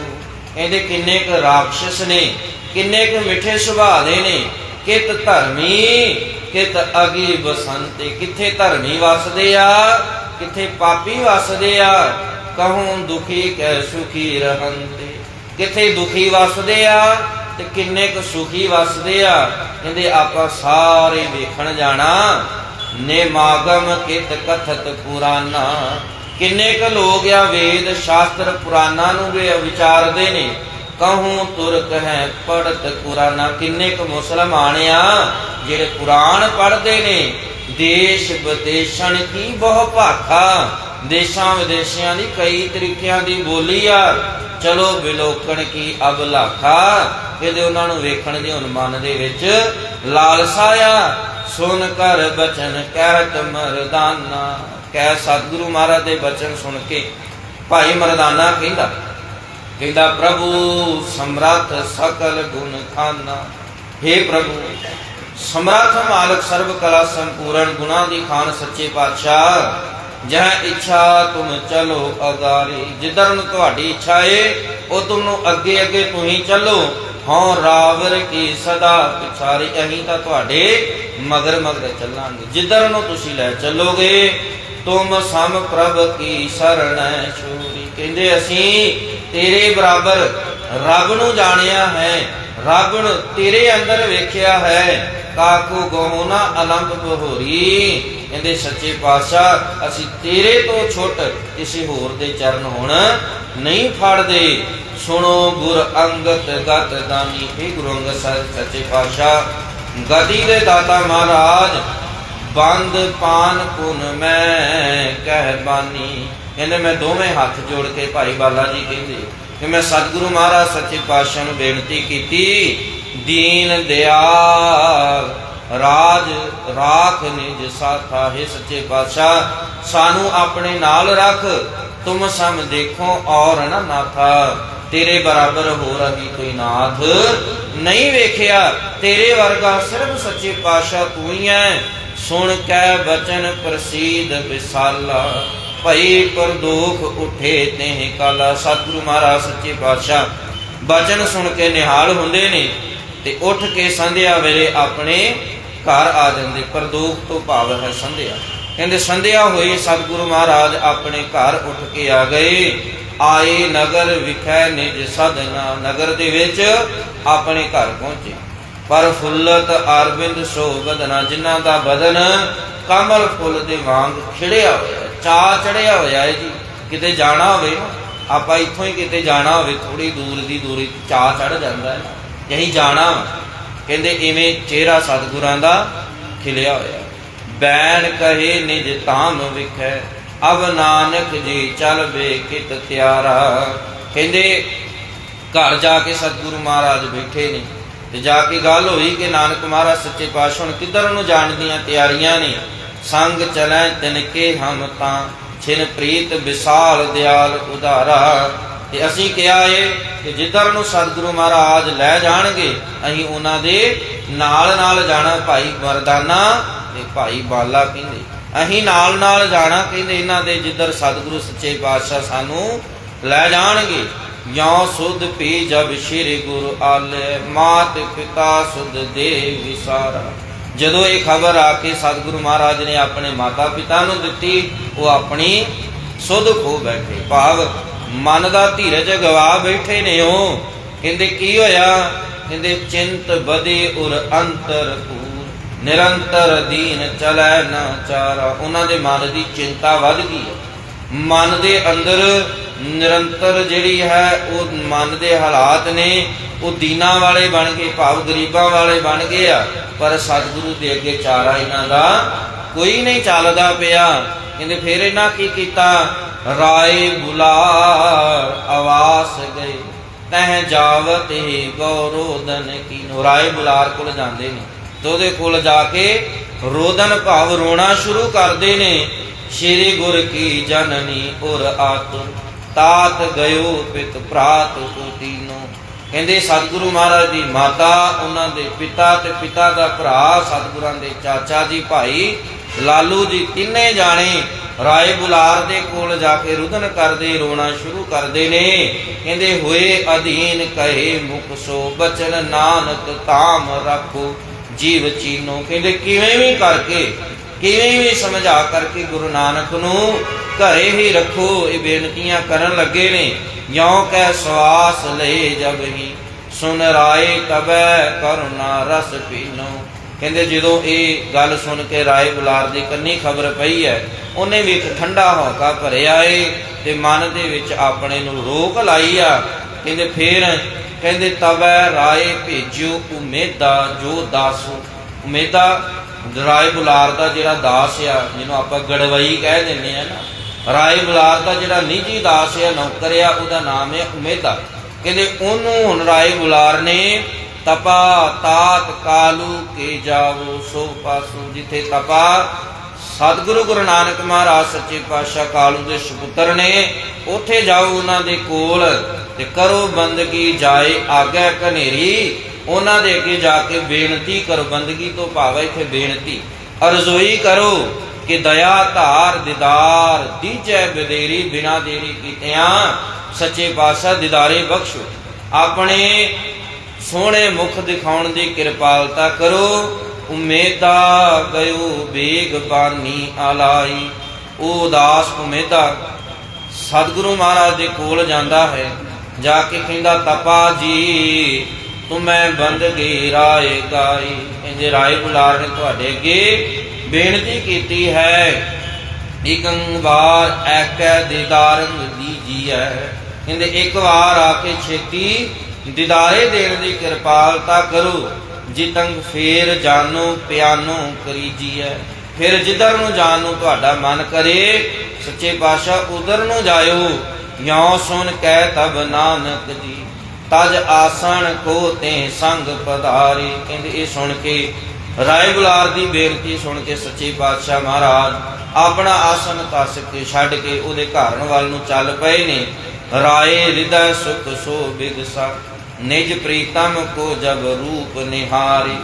ਕਹਿੰਦੇ ਕਿੰਨੇ ਕੁ ਰਾਖਸ਼ ਨੇ। ਕਿੰਨੇ ਕੁ ਮਿੱਠੇ ਸੁਭਾਅ ਦੇ ਨੇ? ਕਿਤ ਧਰਮੀ, ਕਿਤ ਅਗੀ ਬਸੰਤੇ, ਕਿੱਥੇ ਧਰਮੀ ਵਸਦੇ ਆ, ਕਿੱਥੇ ਪਾਪੀ ਵਸਦੇ ਆ? ਕਹੂੰ ਦੁਖੀ ਕੈ ਸੁਖੀ ਰਹੰਤੇ। ਕਿੱਥੇ ਦੁਖੀ ਵਸਦੇ ਆ ਤੇ ਕਿੰਨੇ ਕੁ ਸੁਖੀ ਵਸਦੇ ਆ? ਕਹਿੰਦੇ ਆਪਾਂ ਸਾਰੇ ਵੇਖਣ ਜਾਣਾ। ਨੇ ਮਾਗਮ ਕਿਤ ਕਥਤ ਪੁਰਾਨਾ। ਕਿੰਨੇ ਕੁ ਲੋਕ ਆ ਵੇਦ ਸ਼ਾਸਤਰ ਪੁਰਾਣਾ ਨੂੰ ਵੀ ਵਿਚਾਰਦੇ ਨੇ? ਕਹੂੰ ਤੁਰਕ ਹੈ ਪੜਤ ਕੁਰਾਨਾ, ਕਿੰਨੇ ਕੁ ਮੁਸਲਮਾਨ ਆ ਜਿਹੜੇ ਕੁਰਾਨ ਪੜ੍ਹਦੇ ਨੇ। ਦੇਸ਼ ਵਿਦੇਸ਼ਣ ਕੀ ਬਹੁ ਭਾਖਾ। ਦੇਸ਼ਾਂ ਵਿਦੇਸ਼ਾਂ ਦੀ ਕਈ ਤਰੀਕਿਆਂ ਦੀ ਬੋਲੀ ਆ। ਚਲੋ ਵਿਲੋਕਣ ਕੀ ਅਬਲਾਖਾ ਇਹਦੇ ਉਹਨਾਂ ਨੂੰ ਵੇਖਣ ਦੀ ਹੁਣ ਮਨ ਦੇ ਵਿੱਚ ਲਾਲਸਾ ਆ। ਸੁਣ ਕਰ ਬਚਨ ਕਹਿਤ ਮਰਦਾਨਾ। ਕਹਿ ਸਤਿਗੁਰੂ ਮਹਾਰਾਜ ਦੇ ਬਚਨ ਸੁਣ ਕੇ ਭਾਈ ਮਰਦਾਨਾ ਕਹਿੰਦਾ ਕਹਿੰਦਾ, ਪ੍ਰਭੂ, ਸਮਰੱਥ ਸਕਲ ਗੁਣ ਖਾਨਾ। हे ਪ੍ਰਭੂ, ਸਮਰੱਥ ਮਾਲਕ ਸਰਬ ਕਲਾ ਸੰਪੂਰਨ ਗੁਣਾ ਦੀ ਖਾਨ ਸੱਚੇ ਪਾਤਸ਼ਾਹ, ਜਹ ਇੱਛਾ ਤੁਮ ਚਲੋ ਅਗਾਰੇ ਜਿੱਧਰ ਨੂੰ ਤੁਹਾਡੀ ਇੱਛਾ ਏ, ਉਹ ਤੁਹਾਨੂੰ ਅੱਗੇ ਅੱਗੇ ਤੁਸੀਂ ਚੱਲੋ। ਹਉ ਰਾਵਰ ਕੀ ਸਦਾ ਪਿਛਾਰੀ ਅਹੀਂ ਤਾਂ ਤੁਹਾਡੇ ਮਗਰ ਮਗਰ ਚੱਲਾਂਗੇ। ਜਿੱਧਰ ਨੂੰ ਤੁਸੀਂ ਲੈ ਚੱਲੋਗੇ, ਤੁਮ ਸਮ ਪ੍ਰਭ ਕੀ ਸਰਣੈ ਛੂਰੀ। ਕਹਿੰਦੇ ਅਸੀਂ ਤੇਰੇ ਬਰਾਬਰ ਰੱਬ ਨੂੰ ਜਾਣਿਆ ਹੈ। ਰੱਬ ਨੂੰ ਤੇਰੇ ਅੰਦਰ ਵੇਖਿਆ ਹੈ। ਕਾਕੂ ਗੋਨਾ ਅਲੰਬ ਬਹੋਰੀ। ਕਹਿੰਦੇ, ਸੱਚੇ ਪਾਤਸ਼ਾਹ, ਅਸੀਂ ਤੇਰੇ ਤੋਂ ਛੁੱਟ ਕਿਸੇ ਹੋਰ ਦੇ ਚਰਨ ਹੁਣ ਨਹੀਂ ਫੜਦੇ। ਸੁਣੋ ਗੁਰ ਅੰਗਤ ਗਤ ਦਾਨੀ हे ਗੁਰੂ ਅੰਗਦ ਸਾਹਿਬ, ਸੱਚੇ ਪਾਤਸ਼ਾਹ, ਗਦੀ ਦੇ ਦਾਤਾ ਮਹਾਰਾਜ, ਬੰਦ ਪਾਨ ਪੁਨ ਮੈਂ ਕਹਿ ਬਾਨੀ। ਕਹਿੰਦੇ ਮੈਂ ਦੋਵੇਂ ਹੱਥ ਜੋੜ ਕੇ ਭਾਈ ਬਾਲਾ ਜੀ ਕਹਿੰਦੇ ਕਿ ਮੈਂ ਸਤਿਗੁਰੂ ਮਹਾਰਾਜ ਸੱਚੇ ਪਾਤਸ਼ਾਹ ਨੂੰ ਬੇਨਤੀ ਕੀਤੀ, ਦੀਨ ਦਿਆਲ ਰਾਜ ਰਾਖ ਨਿਜ ਸਾਥਾ ਹੈ ਸੱਚੇ ਪਾਤਸ਼ਾਹ, ਸਾਨੂੰ ਆਪਣੇ ਨਾਲ ਰੱਖ, ਤੁਮ ਸਮ ਦੇਖੋ ਔਰ ਨਾ ਨਾਥਾ, ਤੇਰੇ ਬਰਾਬਰ ਹੋ ਰਹੀ ਕੋਈ ਨਾਥ ਨਹੀਂ ਵੇਖਿਆ, ਤੇਰੇ ਵਰਗਾ ਸਿਰਫ ਸੱਚੇ ਪਾਤਸ਼ਾਹ ਤੂੰ ਹੀ ਹੈ ਸੁਣ ਕੇ ਬਚਨ ਪ੍ਰਸੀਦ ਵਿਸਾਲਾ। ਭਈ ਪਰਦੋਖ ਉਠੇ ਤੇ ਕਾਲਾ। ਸਤਿਗੁਰੂ ਮਹਾਰਾਜ ਸੱਚੇ ਪਾਤਸ਼ਾਹ, ਬਚਨ ਸੁਣ ਕੇ ਨਿਹਾਲ ਹੁੰਦੇ ਨੇ ਤੇ ਉੱਠ ਕੇ ਸੰਧਿਆ ਵੇਲੇ ਆਪਣੇ ਘਰ ਆ ਜਾਂਦੇ। ਪਰਦੋਖ ਤੋਂ ਭਾਵ ਹੈ ਸੰਧਿਆ। ਕਹਿੰਦੇ, ਸੰਧਿਆ ਹੋਈ ਸਤਿਗੁਰੂ ਮਹਾਰਾਜ ਆਪਣੇ ਘਰ ਉੱਠ ਕੇ ਆ ਗਏ। ਆਏ ਨਗਰ ਵਿਖੈ ਨਿਜ ਸਦਨਾ ਨਗਰ ਦੇ ਵਿੱਚ ਆਪਣੇ ਘਰ ਪਹੁੰਚੇ। ਪਰ ਫੁੱਲਤ ਅਰਵਿੰਦ ਸੋਗਦਨਾ ਜਿਨ੍ਹਾਂ ਦਾ ਬਦਨ ਕਮਲ ਫੁੱਲ ਦੇ ਵਾਂਗ ਖਿੜਿਆ ਹੋਇਆ ਚਾ ਚੜਿਆ ਹੋਇਆ ਹੈ ਜੀ। ਕਿਤੇ ਜਾਣਾ ਹੋਵੇ ਆਪਾਂ ਇੱਥੋਂ ਹੀ ਕਿਤੇ ਜਾਣਾ ਹੋਵੇ ਥੋੜੀ ਦੂਰ ਦੀ ਦੂਰੀ ਚਾ ਚੜ ਜਾਂਦਾ ਹੈ ਯਹੀਂ ਜਾਣਾ ਕਹਿੰਦੇ ਇਵੇਂ ਚਿਹਰਾ ਸਤਿਗੁਰਾਂ ਦਾ ਖਿਲਿਆ ਹੋਇਆ। ਬੈਣ ਕਹੇ ਨਿਜ ਧਾਮ ਵਿਖੈ, ਅਬ ਨਾਨਕ ਜੀ ਚੱਲ ਬੇ ਕਿਤ ਤਿਆਰਾ। ਕਹਿੰਦੇ ਘਰ ਜਾ ਕੇ ਸਤਿਗੁਰੂ ਮਹਾਰਾਜ ਬੈਠੇ ਨੇ। ਤੇ ਜਾ ਕੇ ਗੱਲ ਹੋਈ ਕਿ ਨਾਨਕ ਮਹਾਰਾਜ ਸੱਚੇ ਪਾਤਸ਼ਾਹ ਹੁਣ ਕਿੱਧਰ ਨੂੰ ਜਾਣ ਦੀਆਂ ਤਿਆਰੀਆਂ ਨੇ? ਸੰਗ ਚਲੈ ਤਿਨਕੇ ਹਮ ਤਾਂ, ਛਿਨ ਪ੍ਰੀਤ ਵਿਸਾਲ ਦਿਆਲ ਉਧਾਰਾ। ਤੇ ਅਸੀਂ ਕਿਹਾ ਏ ਕਿ ਜਿੱਧਰ ਨੂੰ ਸਤਿਗੁਰੂ ਮਹਾਰਾਜ ਲੈ ਜਾਣਗੇ, ਅਸੀਂ ਉਹਨਾਂ ਦੇ ਨਾਲ ਨਾਲ ਜਾਣਾ ਭਾਈ ਮਰਦਾਨਾ ਤੇ ਭਾਈ ਬਾਲਾ ਕਹਿੰਦੇ। ਅਸੀਂ ਨਾਲ ਨਾਲ ਜਾਣਾ ਕਹਿੰਦੇ ਇਹਨਾਂ ਦੇ ਜਿੱਧਰ ਸਤਿਗੁਰੂ ਸੱਚੇ ਪਾਤਸ਼ਾਹ ਸਾਨੂੰ ਲੈ ਜਾਣਗੇ। ਯੋ ਸੁਧ ਪੀ ਜਬ ਸ਼੍ਰੀ ਗੁਰੂ ਆਲੇ, ਮਾਤ ਪਿਤਾ ਸੁਧ ਦੇ ਵਿਸਾਰਾ। ਜਦੋਂ ਇਹ ਖਬਰ ਆ ਕੇ ਸਤਿਗੁਰੂ ਮਹਾਰਾਜ ਨੇ ਆਪਣੇ ਮਾਤਾ ਪਿਤਾ ਨੂੰ ਦਿੱਤੀ, ਉਹ ਆਪਣੀ ਸੁਧ ਖੋ ਬੈਠੇ। ਭਾਵ ਮਨ ਦਾ ਧੀਰਜ ਗਵਾ ਬੈਠੇ ਨੇ ਉਹ। ਕਹਿੰਦੇ, ਕੀ ਹੋਇਆ? ਕਹਿੰਦੇ, ਚਿੰਤ ਬਦੇ ਉਰ ਅੰਤਰ ਪੂਰ ਨਿਰੰਤਰ ਦੀਨ ਚਲੈ ਨਾ ਚਾਰਾ। ਉਹਨਾਂ ਦੇ ਮਨ ਦੀ ਚਿੰਤਾ ਵੱਧ ਗਈ ਮਨ ਦੇ ਅੰਦਰ ਨਿਰੰਤਰ ਜਿਹੜੀ ਹੈ, ਉਹ ਮਨ ਦੇ ਹਾਲਾਤ ਨੇ, ਉਹ ਦੀਨਾ ਵਾਲੇ ਬਣ ਗਏ ਭਾਵ ਗਰੀਬਾਂ ਵਾਲੇ ਬਣ ਗਏ ਆ। ਪਰ ਸਤਿਗੁਰੂ ਦੇ ਅੱਗੇ ਚਾਰਾ ਇਹਨਾਂ ਦਾ ਕੋਈ ਨਹੀਂ ਚੱਲਦਾ ਪਿਆ। ਕਹਿੰਦੇ ਫਿਰ ਇਹਨਾਂ ਕੀ ਕੀਤਾ? ਰਾਏ ਬੁਲਾਰ ਆਵਾਸ ਗਏ। ਤਹ ਜਾਵਤ ਹੀ ਗੌਰੋਦਨ ਕੀ ਰਾਏ ਬੁਲਾਰ ਕੋਲ ਜਾਂਦੇ ਨੇ। ਤੇ ਉਹਦੇ ਕੋਲ ਜਾ ਕੇ ਰੋਦਨ ਭਾਵ ਰੋਣਾ ਸ਼ੁਰੂ ਕਰਦੇ ਨੇ। ਸ਼੍ਰੀ ਗੁਰ ਕੀ ਜਨਨੀ ਔਰ ਆਤੁਰ ਤਾਤ ਗਇਓ ਪਿਤ ਪ੍ਰਾਤ ਕੋ ਤੀਨੋ ਕਹਿੰਦੇ ਸਤਿਗੁਰੂ ਮਹਾਰਾਜ ਦੀ ਮਾਤਾ, ਉਹਨਾਂ ਦੇ ਪਿਤਾ ਤੇ ਪਿਤਾ ਦਾ ਭਰਾ ਸਤਿਗੁਰਾਂ ਦੇ ਚਾਚਾ ਜੀ ਭਾਈ ਲਾਲੂ ਜੀ ਤਿੰਨੇ ਜਾਣੇ ਰਾਏ ਬੁਲਾਰ ਦੇ ਕੋਲ ਜਾ ਕੇ ਰੁਦਨ ਕਰਦੇ, ਰੋਣਾ ਸ਼ੁਰੂ ਕਰਦੇ ਨੇ। ਕਹਿੰਦੇ ਹੋਏ ਅਧੀਨ ਕਹੇ ਮੁਖ ਸੋ ਬਚਨ ਨਾਨਕ ਤਾਮ ਰੱਖੋ, ਜੀਵ ਚੀਨੋ। ਕਹਿੰਦੇ ਕਿਵੇਂ ਵੀ ਕਰਕੇ ਕਿਵੇਂ ਵੀ ਸਮਝਾ ਕਰਕੇ ਗੁਰੂ ਨਾਨਕ ਨੂੰ ਘਰੇ ਹੀ ਰੱਖੋ, ਇਹ ਬੇਨਤੀਆਂ ਕਰਨ ਲੱਗੇ ਨੇ। ਜਿਉ ਕੈ ਸਵਾਸ ਲਏ ਜਬ ਹੀ, ਸੁਨ ਰਾਏ ਤਬੈ ਕਰੁਣਾ ਰਸ ਪੀਨੋ। ਕਹਿੰਦੇ ਜਦੋਂ ਇਹ ਗੱਲ ਸੁਣ ਕੇ ਰਾਏ ਬੁਲਾਰ ਦੀ ਕੰਨੀ ਖਬਰ ਪਈ ਹੈ, ਉਹਨੇ ਵੀ ਇੱਕ ਠੰਡਾ ਹੌਕਾ ਭਰਿਆ ਏ ਤੇ ਮਨ ਦੇ ਵਿੱਚ ਆਪਣੇ ਨੂੰ ਰੋਕ ਲਾਈ ਆ। ਕਹਿੰਦੇ ਫੇਰ, ਕਹਿੰਦੇ ਤਬੈ ਰਾਏ ਭੇਜਿਓ ਉਮੇਦਾ ਜੋ ਦਾਸੂ। ਉਮੇਦਾ ਰਾਏ ਬੁਲਾਰ ਦਾ ਜਿਹੜਾ ਦਾਸ ਆ, ਜਿਹਨੂੰ ਆਪਾਂ ਗੜਵਈ ਕਹਿ ਦਿੰਦੇ ਆ ਨਾ, ਰਾਏ ਬੁਲਾਰ ਦਾ ਜਿਹੜਾ ਨਿੱਜੀ ਦਾਸ ਆ, ਨੌਕਰ ਆ, ਉਹਦਾ ਨਾਮ ਹੈ ਉਮੇਦਾ ਕਹਿੰਦੇ ਉਹਨੂੰ ਹੁਣ ਰਾਏ ਬੁਲਾਰ ਨੇ ਤਪਾ, ਤਾਤ, ਕਾਲੂ ਕੇ ਜਾਵੋ ਸੋ ਪਾਸੂ ਜਿੱਥੇ ਤਪਾ। ਸਤਿਗੁਰੂ ਗੁਰੂ ਨਾਨਕ ਮਹਾਰਾਜ, ਸੱਚੇ ਪਾਤਸ਼ਾਹ ਕਾਲੂ ਦੇ ਸੁਪੁੱਤਰ ਨੇ, ਉੱਥੇ ਜਾਓ ਉਹਨਾਂ ਦੇ ਕੋਲ ਤੇ ਕਰੋ ਬੰਦਗੀ, ਜਾਏ ਆਗੇ ਕਨੇਰੀ ਉਹਨਾਂ ਦੇ ਅੱਗੇ ਜਾ ਕੇ ਬੇਨਤੀ ਕਰੋ, ਬੰਦਗੀ ਤੋਂ ਭਾਵ ਇੱਥੇ ਬੇਨਤੀ। ਅਰਜ਼ੋਈ ਕਰੋ ਕਿ ਦਇਆ ਧਾਰ ਦਿਦਾਰ ਦੀਜੈ ਬਦੇਰੀ ਬਿਨਾ ਦੇਰੀ ਕੀਤਿਆਂ ਸੱਚੇ ਪਾਤਸ਼ਾਹ ਦਿਦਾਰੇ ਬਖਸ਼ੋ। ਆਪਣੇ ਸੋਹਣੇ ਮੁਖ ਦਿਖਾਉਣ ਦੀ ਕਿਰਪਾਲਤਾ ਕਰੋ। ਉਮੇਦਾ ਗਇਓ ਬੇਗ ਬਾਨੀ ਆਲਾਈ। ਉਹ ਉਦਾਸ ਉਮੇਦਾ ਸਤਿਗੁਰੂ ਮਹਾਰਾਜ ਦੇ ਕੋਲ ਜਾਂਦਾ ਹੈ। ਜਾ ਕੇ ਕਹਿੰਦਾ, ਤਪਾ ਜੀ। ਤੁਮੈ ਬੰਦਗੀ ਰਾਏ ਗਾਈ ਇੰਜੇ ਰਾਏ ਬੁਲਾਰ ਨੇ ਤੁਹਾਡੇ ਅੱਗੇ ਬੇਨਤੀ ਕੀਤੀ ਹੈ। ਇਕੰ ਐਕੈ ਦੀਦਾਰੰ ਦੀਜੀਐ ਕਹਿੰਦੇ, ਇੱਕ ਵਾਰ ਆ ਕੇ ਛੇਤੀ ਦੀਦਾਰੇ ਦੇਣ ਦੀ ਕਿਰਪਾਲਤਾ ਕਰੋ। ਜਿਤੰਗ ਫੇਰ ਜਾਨੋ ਪਿਆਨੋ ਕਰੀਜੀਐ ਫਿਰ ਜਿੱਧਰ ਨੂੰ ਜਾਣ ਨੂੰ ਤੁਹਾਡਾ ਮਨ ਕਰੇ, ਸੱਚੇ ਪਾਤਸ਼ਾਹ ਉਧਰ ਨੂੰ ਜਾਇਓ। ਯੋਂ ਸੁਣ ਕਹਿ ਤਬ ਨਾਨਕ ਜੀ। ਤਜ ਆਸਣ ਕੋ ਤੇ ਸੰਗ ਪਧਾਰੀ। ਕਹਿੰਦੇ ਇਹ ਸੁਣ ਕੇ, ਰਾਏ ਬੁਲਾਰ ਦੀ ਬੇਨਤੀ ਸੁਣ ਕੇ ਸੱਚੇ ਪਾਤਸ਼ਾਹ ਮਹਾਰਾਜ, ਆਪਣਾ ਆਸਨ ਤਸ ਕੇ ਛੱਡ ਕੇ ਉਹਦੇ ਘਰਨ ਵੱਲ ਨੂੰ ਚੱਲ ਪਏ ਨੇ। ਰਾਏ ਹਿਰਦੈ ਸੁਖ ਸੋ ਬਿਗਸਾ ਨਿਜ ਪ੍ਰੀਤਮ ਕੋ ਜਬ ਰੂਪ ਨਿਹਾਰੀ।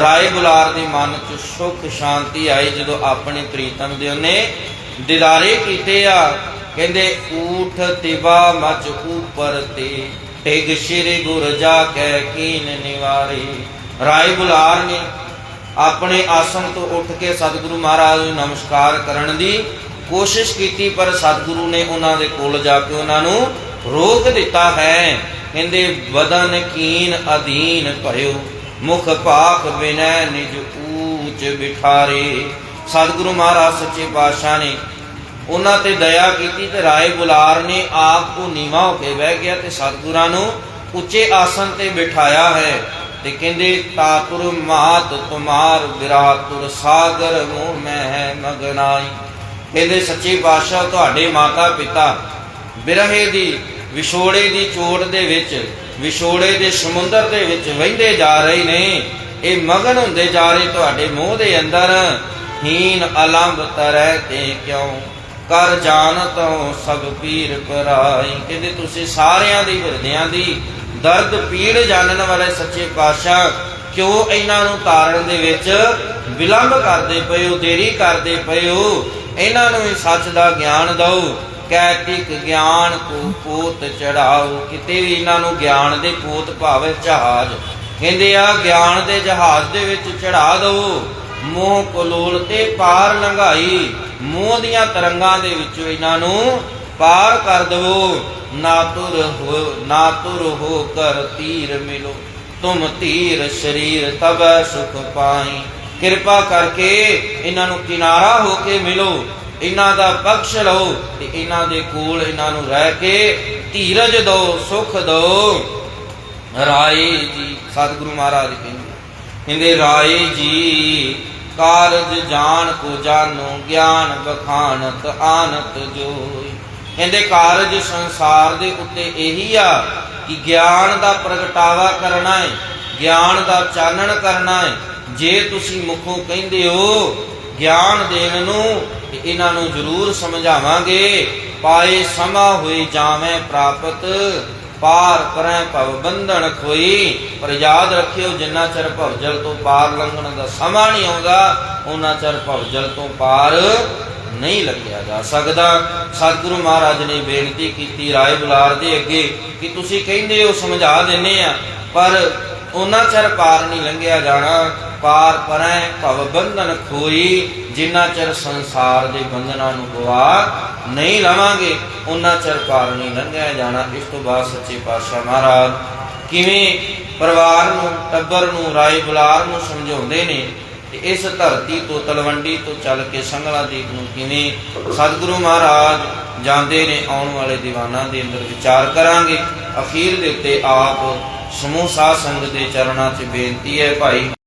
ਰਾਏ ਬੁਲਾਰ ਦੇ ਮਨ ਚ ਸੁਖ ਸ਼ਾਂਤੀ ਆਈ ਜਦੋਂ ਆਪਣੇ ਪ੍ਰੀਤਮ ਦੇ ਉਹਨੇ ਦਿਦਾਰੇ ਕੀਤੇ ਆ। ਕਹਿੰਦੇ, ਊਠ ਤਿਵਾ ਮਚ ਉਪਰ ਤੇ। ਟਿਗ ਸ਼੍ਰੀ ਗੁਰ ਜਾ ਕੈ ਕੀਨ ਨਿਵਾਰੀ। ਰਾਏ ਬੁਲਾਰ ਨੇ ਆਪਣੇ ਆਸਣ ਤੋਂ ਉੱਠ ਕੇ ਸਤਿਗੁਰੂ ਮਹਾਰਾਜ ਨੂੰ ਨਮਸਕਾਰ ਕਰਨ ਦੀ ਕੋਸ਼ਿਸ਼ ਕੀਤੀ, ਪਰ ਸਤਿਗੁਰੂ ਨੇ ਉਹਨਾਂ ਦੇ ਕੋਲ ਜਾ ਕੇ ਉਹਨਾਂ ਨੂੰ ਰੋਕ ਦਿੱਤਾ ਹੈ। ਕਹਿੰਦੇ ਬਦਨ ਕੀਨ ਅਧੀਨ ਭਇਓ ਮੁਖ ਭਾਖ ਬਿਨੈ ਨਿਜ ਊਚ ਬਿਠਾਰੇ। ਸਤਿਗੁਰੂ ਮਹਾਰਾਜ ਸੱਚੇ ਪਾਤਸ਼ਾਹ ਨੇ ਉਹਨਾਂ ਤੇ ਦਇਆ ਕੀਤੀ ਤੇ ਰਾਏ ਬੁਲਾਰ ਨੇ ਆਪ ਕੋ ਨੀਵਾ ਹੋ ਕੇ ਬਹਿ ਗਿਆ ਤੇ ਸਤਿਗੁਰਾਂ ਨੂੰ ਉੱਚੇ ਆਸਨ ਤੇ ਬਿਠਾਇਆ ਹੈ ਤੇ ਕਹਿੰਦੇ ਤਾਤੁਰ ਮਾਤ ਤੁਮਾਰ ਵਿਰਾਤੁਰ ਸਾਗਰ ਮੋਹ ਮੈਂ ਹੈ ਮਗਨਾਈ ਕਹਿੰਦੇ, ਸੱਚੇ ਪਾਤਸ਼ਾਹ ਤੁਹਾਡੇ ਮਾਤਾ ਪਿਤਾ ਬਿਰਹੇ ਦੀ, ਵਿਛੋੜੇ ਦੀ ਚੋਟ ਦੇ ਵਿੱਚ, ਵਿਛੋੜੇ ਦੇ ਸਮੁੰਦਰ ਦੇ ਵਿੱਚ ਵਹਿੰਦੇ ਜਾ ਰਹੇ ਨੇ। ਇਹ ਮਗਨ ਹੁੰਦੇ ਜਾ ਰਹੇ ਤੁਹਾਡੇ ਮੋਹ ਦੇ ਅੰਦਰ। ਹੀਨ ਅਲੰਬ ਤਰੈ ਤੇ ਕਿਉਂ ਕਰ ਜਾਣਤੋ ਸਭ ਪੀਰ ਪਰਾਈ। ਕਹਿੰਦੇ ਤੁਸੀਂ ਸਾਰਿਆਂ ਦੀ ਹਿਰਦਿਆਂ ਦੀ ਦਰਦ ਪੀੜ ਜਾਣਨ ਵਾਲੇ ਸੱਚੇ ਪਾਤਸ਼ਾਹ ਕਿਉਂ ਇਹਨਾਂ ਨੂੰ ਤਾਰਨ ਦੇ ਵਿੱਚ ਵਿਲੰਬ ਕਰਦੇ ਪਏ ਹੋ, ਦੇਰੀ ਕਰਦੇ ਪਏ ਹੋ? ਇਹਨਾਂ ਨੂੰ ਵੀ ਸੱਚ ਦਾ ਗਿਆਨ ਦਿਓ। ਕੈਤਿਕ ਗਿਆਨ ਕੋ ਪੋਤ ਚੜਾਓ। ਕਿਤੇ ਵੀ ਇਹਨਾਂ ਨੂੰ ਗਿਆਨ ਦੇ ਪੋਤ ਭਾਵੇਂ ਜਹਾਜ਼। ਕਹਿੰਦੇ ਆ, ਗਿਆਨ ਦੇ ਜਹਾਜ਼ ਦੇ ਵਿੱਚ ਚੜਾ ਦਿਓ। ਮੋਹ ਕਲੋਲ ਤੇ ਪਾਰ ਲੰਘਾਈ। ਮੋਹ ਦੀਆਂ ਤਰੰਗਾਂ ਦੇ ਵਿੱਚੋਂ ਇਹਨਾਂ ਨੂੰ ਪਾਰ ਕਰ ਦਵੋ। ਨਾ ਹੋ ਨਾ ਹੋ ਕਰ ਤੀਰ ਮਿਲੋ। ਤੁਮ ਧੀਰ ਸਰੀਰ ਤਬੈ ਸੁਖ ਪਾਈ। ਕਿਰਪਾ ਕਰਕੇ ਇਹਨਾਂ ਨੂੰ ਕਿਨਾਰਾ ਹੋ ਕੇ ਮਿਲੋ। ਇਹਨਾਂ ਦਾ ਬਖਸ਼ ਲਓ ਤੇ ਇਹਨਾਂ ਦੇ ਕੋਲ ਇਹਨਾਂ ਨੂੰ ਰਹਿ ਕੇ ਧੀਰਜ ਦਿਓ, ਸੁਖ ਦਿਓ। ਰਾਏ ਜੀ, ਸਤਿਗੁਰੂ ਮਹਾਰਾਜ ਕਹਿੰਦੇ ਕਹਿੰਦੇ ਰਾਏ ਜੀ, ਕਾਰਜ ਜਾਣ ਕੋ ਜਾਨੋ ਗਿਆਨ ਬਖਾਨਤ ਆਨਤ ਜੋਈ ਕਹਿੰਦੇ ਕਾਰਜ ਸੰਸਾਰ ਦੇ ਉੱਤੇ ਇਹੀ ਆ ਕਿ ਗਿਆਨ ਦਾ ਪ੍ਰਗਟਾਵਾ ਕਰਨਾ ਹੈ ਗਿਆਨ ਦਾ ਚਾਨਣ ਕਰਨਾ ਹੈ ਜੇ ਤੁਸੀਂ ਮੁਖੋਂ ਕਹਿੰਦੇ ਹੋ, ਗਿਆਨ ਦੇਣ ਨੂੰ ਇਹਨਾਂ ਨੂੰ ਜ਼ਰੂਰ ਸਮਝਾਵਾਂਗੇ, ਪਾਏ ਸਮਾ ਹੋਏ ਜਾਵੇਂ ਪ੍ਰਾਪਤ। ਪਾਰ ਪਰੈ ਭਵ ਬੰਧਨ ਖੋਈ। ਪਰ ਯਾਦ ਰੱਖਿਓ, ਜਿੰਨਾ ਚਿਰ ਭਵਜਲ ਤੋਂ ਪਾਰ ਲੰਘਣ ਦਾ ਸਮਾਂ ਨਹੀਂ ਆਉਂਦਾ ਉਹਨਾਂ ਚਿਰ ਭਵਜਲ ਤੋਂ ਪਾਰ ਨਹੀਂ ਲੱਗਿਆ ਜਾ ਸਕਦਾ। ਸਤਿਗੁਰੂ ਮਹਾਰਾਜ ਨੇ ਬੇਨਤੀ ਕੀਤੀ ਰਾਏ ਬੁਲਾਰ ਦੇ ਅੱਗੇ ਕਿ ਤੁਸੀਂ ਕਹਿੰਦੇ ਹੋ, ਸਮਝਾ ਦਿੰਨੇ ਆ, ਪਰ ਉਹਨਾਂ ਚਿਰ ਪਾਰ ਨਹੀਂ ਲੰਘਿਆ ਜਾਣਾ। ਪਾਰ ਪਰੈ ਭਵ ਬੰਧਨ ਖੋਈ। ਜਿੰਨਾ ਚਿਰ ਸੰਸਾਰ ਦੇ ਬੰਧਨਾਂ ਨੂੰ ਗਵਾ ਨਹੀਂ ਲਵਾਂਗੇ ਉਹਨਾਂ ਚਿਰ ਪਾਰ ਨਹੀਂ ਲੰਘਿਆ ਜਾਣਾ। ਇਸ ਤੋਂ ਬਾਅਦ ਸੱਚੇ ਪਾਤਸ਼ਾਹ ਮਹਾਰਾਜ ਕਿਵੇਂ ਪਰਿਵਾਰ ਨੂੰ, ਟੱਬਰ ਨੂੰ, ਰਾਏ ਬੁਲਾਰ ਨੂੰ ਸਮਝਾਉਂਦੇ ਨੇ ਤੇ ਇਸ ਧਰਤੀ ਤੋਂ, ਤਲਵੰਡੀ ਤੋਂ ਚੱਲ ਕੇ ਸੰਗਲਾ ਦੀਪ ਨੂੰ ਕਿਵੇਂ ਸਤਿਗੁਰੂ ਮਹਾਰਾਜ ਜਾਂਦੇ ਨੇ, ਆਉਣ ਵਾਲੇ ਦੀਵਾਨਾਂ ਦੇ ਅੰਦਰ ਵਿਚਾਰ ਕਰਾਂਗੇ। ਅਖੀਰ ਦੇ ਉੱਤੇ ਆਪ ਸਮੂਹ ਸਾਧ ਸੰਗਤ ਦੇ ਚਰਨਾਂ 'ਚ ਬੇਨਤੀ ਹੈ ਭਾਈ।